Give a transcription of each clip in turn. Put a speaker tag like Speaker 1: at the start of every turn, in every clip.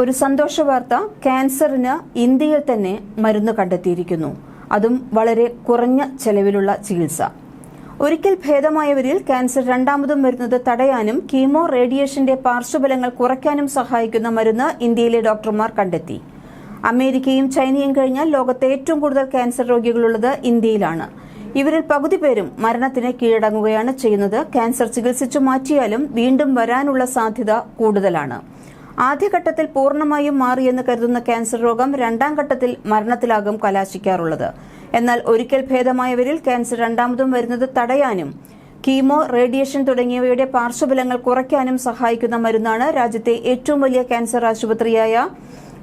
Speaker 1: ഒരു സന്തോഷ വാർത്ത ക്യാൻസറിന് ഇന്ത്യയിൽ തന്നെ മരുന്ന് കണ്ടെത്തിയിരിക്കുന്നു. അതും വളരെ കുറഞ്ഞ ചെലവിലുള്ള ചികിത്സ. ഒരിക്കൽ ഭേദമായവരിൽ ക്യാൻസർ രണ്ടാമതും വരുന്നത് തടയാനും കീമോ റേഡിയേഷന്റെ പാർശ്വഫലങ്ങൾ കുറയ്ക്കാനും സഹായിക്കുന്ന മരുന്ന് ഇന്ത്യയിലെ ഡോക്ടർമാർ കണ്ടെത്തി. അമേരിക്കയും ചൈനയും കഴിഞ്ഞാൽ ലോകത്തെ ഏറ്റവും കൂടുതൽ ക്യാൻസർ രോഗികളുള്ളത് ഇന്ത്യയിലാണ്. ഇവരിൽ പകുതി പേരും മരണത്തിന് കീഴടങ്ങുകയാണ് ചെയ്യുന്നത്. ക്യാൻസർ ചികിത്സിച്ചു മാറ്റിയാലും വീണ്ടും വരാനുള്ള സാധ്യത കൂടുതലാണ്. ആദ്യഘട്ടത്തിൽ പൂർണമായും മാറിയെന്ന് കരുതുന്ന ക്യാൻസർ രോഗം രണ്ടാം ഘട്ടത്തിൽ മരണത്തിലാകും കലാശിക്കാറുള്ളത്. എന്നാൽ ഒരിക്കൽ ഭേദമായവരിൽ ക്യാൻസർ രണ്ടാമതും വരുന്നത് തടയാനും കീമോ റേഡിയേഷൻ തുടങ്ങിയവയുടെ പാർശ്വഫലങ്ങൾ കുറയ്ക്കാനും സഹായിക്കുന്ന മരുന്നാണ് രാജ്യത്തെ ഏറ്റവും വലിയ ക്യാൻസർ ആശുപത്രിയായ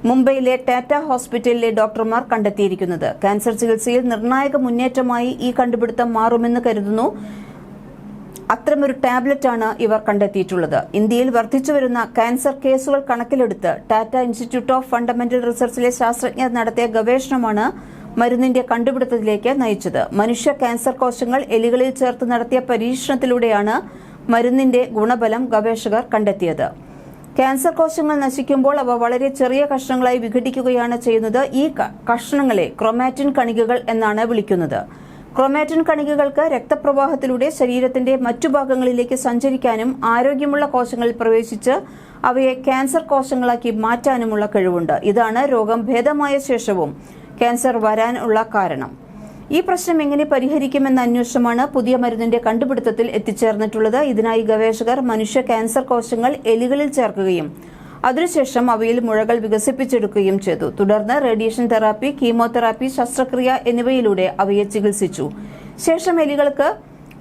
Speaker 1: മുംബൈയിലെ ടാറ്റ ഹോസ്പിറ്റലിലെ ഡോക്ടർമാർ കണ്ടെത്തിയിരിക്കുന്നത്. ക്യാൻസർ ചികിത്സയിൽ നിർണായക മുന്നേറ്റമായി ഈ കണ്ടുപിടുത്തം മാറുമെന്ന് കരുതുന്നു അത്തരമൊരു ടാബ്ലറ്റാണ് ഇവർ കണ്ടെത്തിയിട്ടുള്ളത്. ഇന്ത്യയിൽ വർദ്ധിച്ചു വരുന്ന ക്യാൻസർ കേസുകൾ കണക്കിലെടുത്ത് ടാറ്റ ഇൻസ്റ്റിറ്റ്യൂട്ട് ഓഫ് ഫണ്ടമെന്റൽ റിസർച്ചിലെ ശാസ്ത്രജ്ഞർ നടത്തിയ ഗവേഷണമാണ് മരുന്നിന്റെ കണ്ടുപിടുത്തത്തിലേക്ക് നയിച്ചത്. മനുഷ്യ ക്യാൻസർ കോശങ്ങൾ എലികളിൽ ചേർത്ത് നടത്തിയ പരീക്ഷണത്തിലൂടെയാണ് മരുന്നിന്റെ ഗുണബലം ഗവേഷകർ കണ്ടെത്തിയത്. ക്യാൻസർ കോശങ്ങൾ നശിക്കുമ്പോൾ അവ വളരെ ചെറിയ കഷ്ണങ്ങളായി വിഘടിക്കുകയാണ് ചെയ്യുന്നത്. ഈ കഷ്ണങ്ങളെ ക്രൊമാറ്റിൻ കണികകൾ എന്നാണ് വിളിക്കുന്നത്. ക്രൊമാറ്റിൻ കണികകൾക്ക് രക്തപ്രവാഹത്തിലൂടെ ശരീരത്തിന്റെ മറ്റു ഭാഗങ്ങളിലേക്ക് സഞ്ചരിക്കാനും ആരോഗ്യമുള്ള കോശങ്ങളിൽ പ്രവേശിച്ച് അവയെ ക്യാൻസർ കോശങ്ങളാക്കി മാറ്റാനുമുള്ള കഴിവുണ്ട്. ഇതാണ് രോഗം ഭേദമായ ശേഷവും ക്യാൻസർ വരാനുള്ള കാരണം. ഈ പ്രശ്നം എങ്ങനെ പരിഹരിക്കുമെന്ന അന്വേഷണമാണ് പുതിയ മരുന്നിന്റെ കണ്ടുപിടുത്തത്തിൽ എത്തിച്ചേർന്നിട്ടുള്ളത്. ഇതിനായി ഗവേഷകർ മനുഷ്യ ക്യാൻസർ കോശങ്ങൾ എലികളിൽ ചേർക്കുകയും അതിനുശേഷം അവയിൽ മുഴകൾ വികസിപ്പിച്ചെടുക്കുകയും ചെയ്തു. തുടർന്ന് റേഡിയേഷൻ തെറാപ്പി കീമോതെറാപ്പി ശസ്ത്രക്രിയ എന്നിവയിലൂടെ അവയെ ചികിത്സിച്ചു. ശേഷം എലികൾക്ക്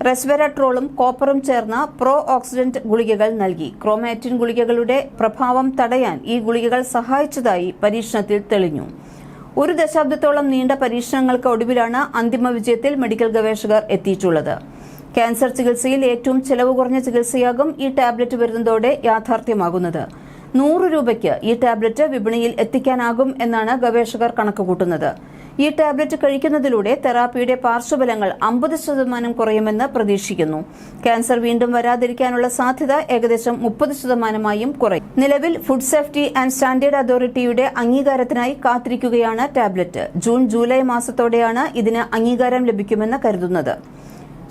Speaker 1: റെസ്വെറട്രോളും കോപ്പറും ചേർന്ന പ്രോ ഓക്സിഡന്റ് ഗുളികകൾ നൽകി. ക്രോമാറ്റിൻ ഗുളികകളുടെ പ്രഭാവം തടയാൻ ഈ ഗുളികകൾ സഹായിച്ചതായി പരീക്ഷണത്തിൽ തെളിഞ്ഞു. ഒരു ദശാബ്ദത്തോളം നീണ്ട പരീക്ഷണങ്ങൾക്ക് ഒടുവിലാണ് അന്തിമ വിജയത്തിൽ മെഡിക്കൽ ഗവേഷകർ എത്തിയിട്ടുള്ളത്. ക്യാൻസർ ചികിത്സയിൽ ഏറ്റവും ചെലവ് കുറഞ്ഞ ചികിത്സയാകും ഈ ടാബ്ലറ്റ് വരുന്നതോടെ യാഥാർത്ഥ്യമാകുന്നത്. നൂറ് രൂപയ്ക്ക് ഈ ടാബ്ലറ്റ് വിപണിയിൽ എത്തിക്കാനാകും എന്നാണ് ഗവേഷകർ കണക്കുകൂട്ടുന്നത്. ഈ ടാബ്ലറ്റ് കഴിക്കുന്നതിലൂടെ തെറാപ്പിയുടെ പാർശ്വഫലങ്ങൾ അമ്പത് ശതമാനം കുറയുമെന്ന് പ്രതീക്ഷിക്കുന്നു. ക്യാൻസർ വീണ്ടും വരാതിരിക്കാനുള്ള സാധ്യത ഏകദേശം മുപ്പത് ശതമാനമായും കുറയും. നിലവിൽ ഫുഡ് സേഫ്റ്റി ആൻഡ് സ്റ്റാൻഡേർഡ് അതോറിറ്റിയുടെ അംഗീകാരത്തിനായി കാത്തിരിക്കുകയാണ് ടാബ്ലറ്റ്. ജൂൺ ജൂലൈ മാസത്തോടെയാണ് ഇതിന് അംഗീകാരം ലഭിക്കുമെന്ന് കരുതുന്നത്.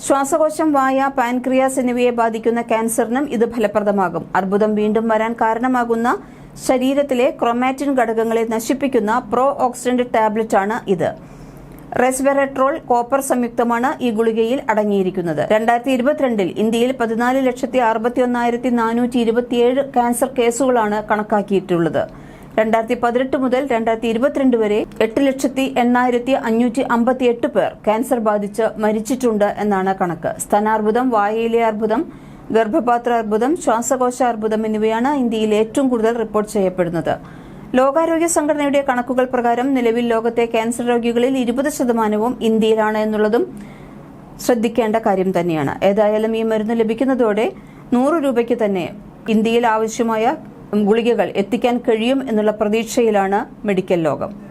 Speaker 1: ശ്വാസകോശം വായ പാൻക്രിയാസ് എന്നിവയെ ബാധിക്കുന്ന ക്യാൻസറിനും ഇത് ഫലപ്രദമാകും. അർബുദം വീണ്ടും വരാൻ കാരണമാകുന്ന ശരീരത്തിലെ ക്രൊമാറ്റിൻ ഘടകങ്ങളെ നശിപ്പിക്കുന്ന പ്രോ ഓക്സിഡന്റ് ആണ് ഇത്. റെസ്വെറട്രോൾ കോപ്പർ സംയുക്തമാണ് ഈ ഗുളികയിൽ അടങ്ങിയിരിക്കുന്നത്. രണ്ടായിരത്തി ഇരുപത്തിരണ്ടിൽ ഇന്ത്യയിൽ പതിനാല് ലക്ഷത്തി അറുപത്തി ഒന്നായിരത്തി നാനൂറ്റി ഇരുപത്തിയേഴ് ക്യാൻസർ കേസുകളാണ് കണക്കാക്കിയിട്ടുള്ളത്. രണ്ടായിരത്തി പതിനെട്ട് മുതൽ രണ്ടായിരത്തി ഇരുപത്തിരണ്ട് വരെ എട്ട് ലക്ഷത്തി എണ്ണായിരത്തി അഞ്ഞൂറ്റി അമ്പത്തി എട്ട് പേർ ക്യാൻസർ ബാധിച്ച് മരിച്ചിട്ടുണ്ട് എന്നാണ് കണക്ക്. സ്തനാർബുദം വായയിലെ അർബുദം ഗർഭപാത്ര അർബുദം ശ്വാസകോശ അർബുദം എന്നിവയാണ് ഇന്ത്യയിൽ ഏറ്റവും കൂടുതൽ റിപ്പോർട്ട് ചെയ്യപ്പെടുന്നത്. ലോകാരോഗ്യ സംഘടനയുടെ കണക്കുകൾ പ്രകാരം നിലവിൽ ലോകത്തെ ക്യാൻസർ രോഗികളിൽ ഇരുപത് ശതമാനവും ഇന്ത്യയിലാണ് എന്നുള്ളതും ശ്രദ്ധിക്കേണ്ട കാര്യം തന്നെയാണ്. ഏതായാലും ഈ മരുന്ന് ലഭിക്കുന്നതോടെ നൂറ് രൂപയ്ക്ക് തന്നെ ഇന്ത്യയിൽ ആവശ്യമായ ഗുളികകൾ എത്തിക്കാൻ കഴിയും എന്നുള്ള പ്രതീക്ഷയിലാണ് മെഡിക്കൽ ലോകം.